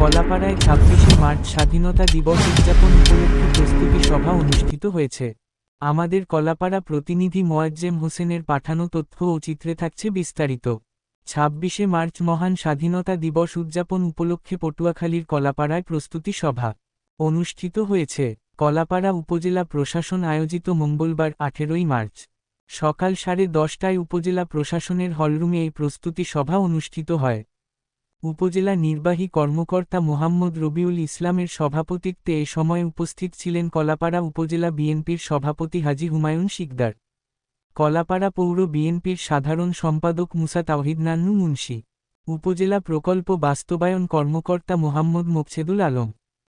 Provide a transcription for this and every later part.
কলাপাড়ায় ছাব্বিশে মার্চ স্বাধীনতা দিবস উদযাপন উপলক্ষে প্রস্তুতি সভা অনুষ্ঠিত হয়েছে। আমাদের কলাপাড়া প্রতিনিধি মোয়াজ্জেম হোসেনের পাঠানো তথ্য ও চিত্রে থাকছে বিস্তারিত। ছাব্বিশে মার্চ মহান স্বাধীনতা দিবস উদযাপন উপলক্ষে পটুয়াখালীর কলাপাড়ায় প্রস্তুতি সভা অনুষ্ঠিত হয়েছে। কলাপাড়া উপজেলা প্রশাসন আয়োজিত মঙ্গলবার আঠেরোই মার্চ সকাল সাড়ে দশটায় উপজেলা প্রশাসনের হলরুমে এই প্রস্তুতি সভা অনুষ্ঠিত হয়। উপজেলা নির্বাহী কর্মকর্তা মোহাম্মদ রবিউল ইসলামের সভাপতিত্বে এ সময় উপস্থিত ছিলেন কলাপাড়া উপজেলা বিএনপির সভাপতি হাজি হুমায়ুন শিকদার, কলাপাড়া পৌর বিএনপির সাধারণ সম্পাদক মুসা তাওহিদ নান্নু মুন্সি, উপজেলা প্রকল্প বাস্তবায়ন কর্মকর্তা মোহাম্মদ মোকছেদুল আলম,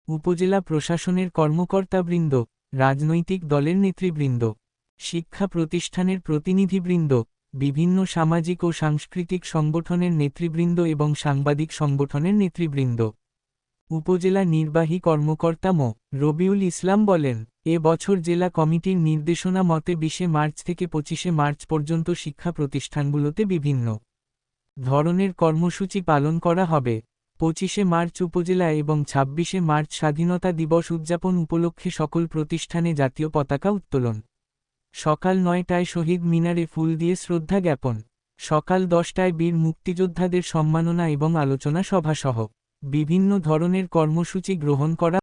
উপজেলা প্রশাসনের কর্মকর্তাবৃন্দ, রাজনৈতিক দলের নেতৃবৃন্দ, শিক্ষা প্রতিষ্ঠানের প্রতিনিধিবৃন্দ বিভিন্ন সামাজিক ও সাংস্কৃতিক সংগঠনের নেতৃবৃন্দ এবং সাংবাদিক সংগঠনের নেতৃবৃন্দ। উপজেলা নির্বাহী কর্মকর্তা মো. রবিউল ইসলাম বলেন, এ বছর জেলা কমিটির নির্দেশনা মতে বিশে মার্চ থেকে পঁচিশে মার্চ পর্যন্ত শিক্ষা প্রতিষ্ঠানগুলোতে বিভিন্ন ধরনের কর্মসূচি পালন করা হবে। পঁচিশে মার্চ উপজেলা এবং ছাব্বিশে মার্চ স্বাধীনতা দিবস উদযাপন উপলক্ষে সকল প্রতিষ্ঠানে জাতীয় পতাকা উত্তোলন। সকাল নয়টায় শহীদ মিনারে ফুল দিয়ে শ্রদ্ধা জ্ঞাপন। সকাল দশটায় বীর মুক্তিযোদ্ধাদের সম্মাননা এবং আলোচনা সভাসহ। বিভিন্ন ধরনের কর্মসূচি গ্রহণ করা